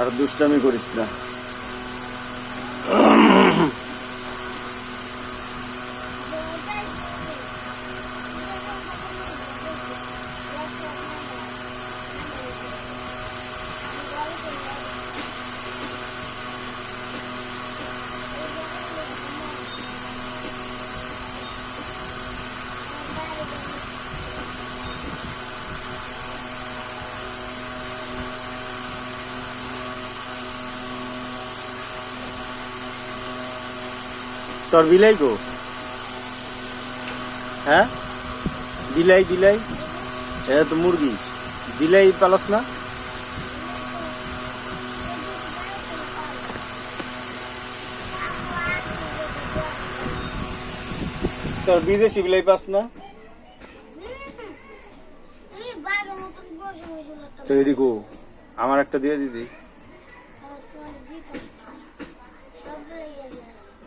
আর দুষ্টামি করিস না। তোর বিলাই গো? হ্যাঁ? বিলাই বিলাই। এটা তো মুরগি। বিলাই পালাস না? তোর বিদেশি বিলাই পাস না? তো এডি গো আমার একটা দিয়ে দিদি।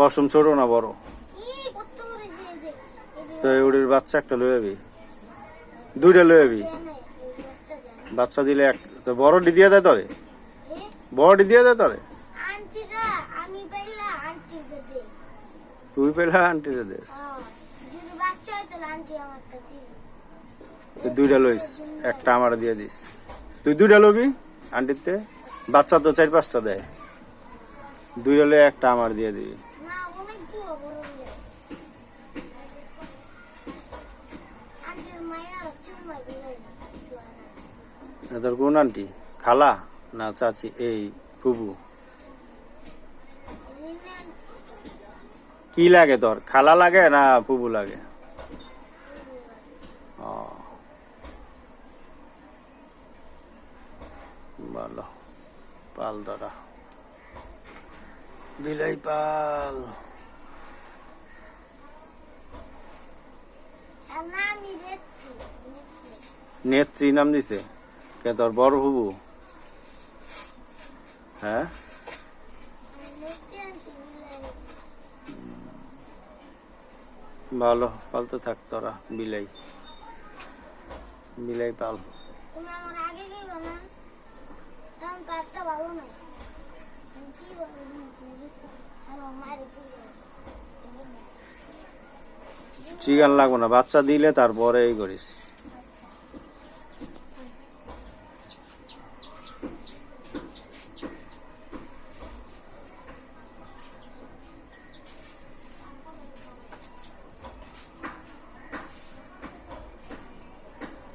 পশম ছোট না বড়? তো এগুলির বাচ্চা একটা লয়ে যাবি দুইটা লয়ে যাবি বাচ্চা দিলে এক তো বড়টি দিয়ে দেয় তোরে? বড়টি দিয়ে দেয় তোরে? তুই পেলা আন্টিরে দিবে। তুই দুইটা লইস একটা আমার দিয়ে দিস। তুই দুইটা লবি আন্টিতে বাচ্চা তো চার পাঁচটা দেয়। দুইটা লয়ে একটা আমার দিয়ে দিবি। তোর কোন আন্টি? খালা না চাচি? এই ফুবু কি লাগে তোর? খালা লাগে না ফুবু লাগে? ও। ভালো। পাল ধরা বিলাই পাল। আমি দেখছি নেত্রী নাম দিছে। কে তোর বড় ফুবু? হ্যাঁ? ভালো পালতে থাক তোরা বিলাই। বিলাই পাল। মারি চিকেন লাগবো না বাচ্চা দিলে তারপরে এই করিস।